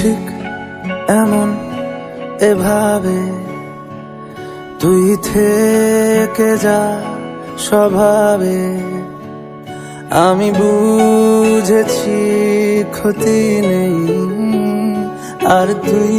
ঠিক এমন এভাবে তুই থেকে যা স্বভাবে। আমি বুঝেছি ক্ষতি নেই, আর তুই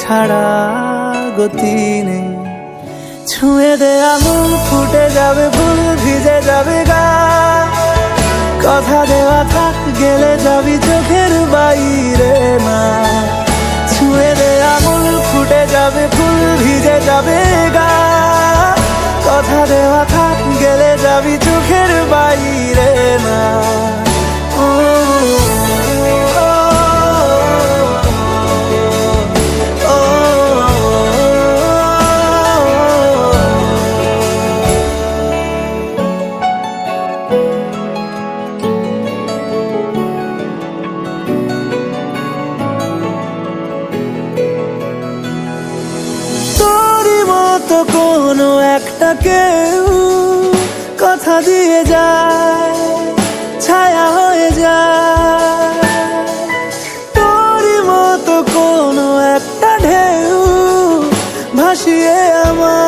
ছাড়া গতি নেই। ছুঁয়ে দে আঙুল, ফুটে যাবে ফুল ভিজে যাবে গা। কথা দেওয়া থাক গেলে যাবি চোখের বাইরে না একটা কেউ কথা দিয়ে যায়, ছায়া হয়ে যায়। তোরই মতো কোনো একটা ঢেউ ভাসিয়ে আমায়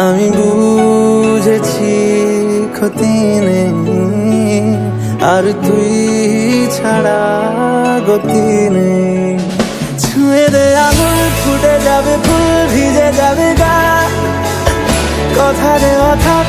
আমি বুঝেছি ক্ষতি নেই, আর তুই ছাড়া গতি নেই। ছুঁয়ে দে আঙুল, ফুটে যাবে ফুল, ভিজে যাবে গা। কথা দেওয়া থাক